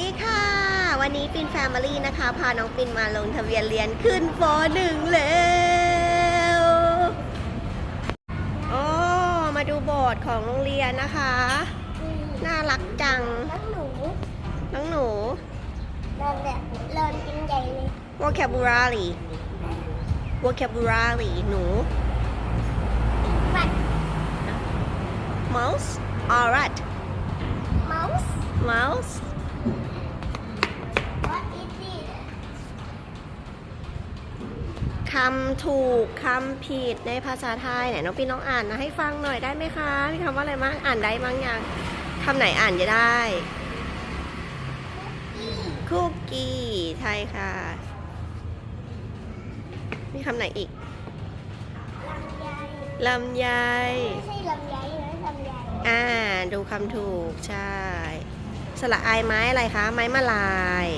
ดีค่ะ วันนี้ปินแฟมิลี่นะคะ พาน้องปินมาลงทะเบียนเรียนขึ้นฟหนึ่งแล้วโอ้มาดูโบสถ์ของโรงเรียนนะคะ น่ารักจัง น้องหนูน้องหนูเดินแบบเดินกินใหญ่เลย vocabulary vocabulary หนูบัต mouse alright เมาส์ mouse คำถูกคำผิดในภาษาไทยไหนน้องปินน้องอ่านนะให้ฟังหน่อยได้ไหมคะมีคำว่าอะไรบ้างอ่านได้บ้างยังคำไหนอ่านจะได้คุกกี้ใช่ค่ะ มีคำไหนอีกลำไยลำไยไม่ใช่ลำไยนะลำไยอ่า ดูคำถูก ใช่สละอายไม้อะไรคะ ไม้มาลาย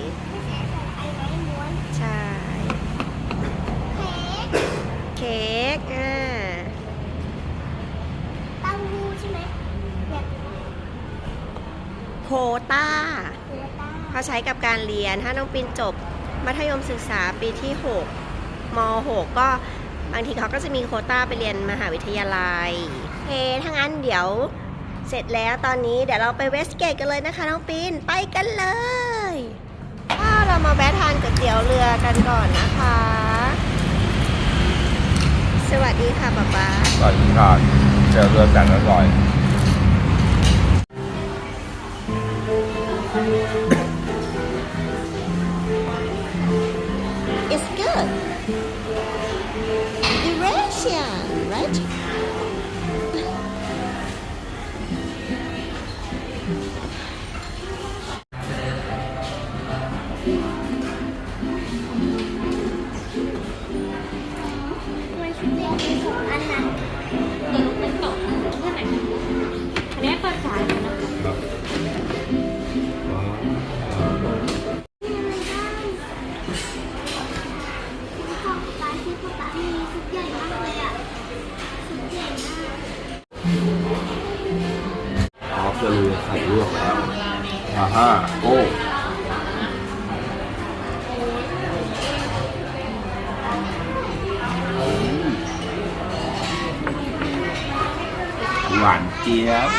ต้าโคตาเขาใช้กับการเรียน ถ้าน้องปินจบมัธยมศึกษาปีที่6ม6ก็บางทีเขาก็จะมีโคต้าไปเรียนมหาวิทยาลัยเคถ้างั้นเดี๋ยวเสร็จแล้วตอนนี้เดี๋ยวเราไปเวสเกตกันเลยนะคะน้องปินไปกันเลยถ้าเรามาแวะทานก๋วยเตี๋ยวเรือกันก่อนนะคะ สวัสดีค่ะป๊าป๊าสวัสดีค่ะเจอเรือแสนอร่อย It's good Eurasian right มันชุดเล็กมีสองอันนะเดี๋ยวเป็นตก อ๋อเกลือไข่ลวกแล้วอ่าฮะโอ้หวานเจี๊ยบ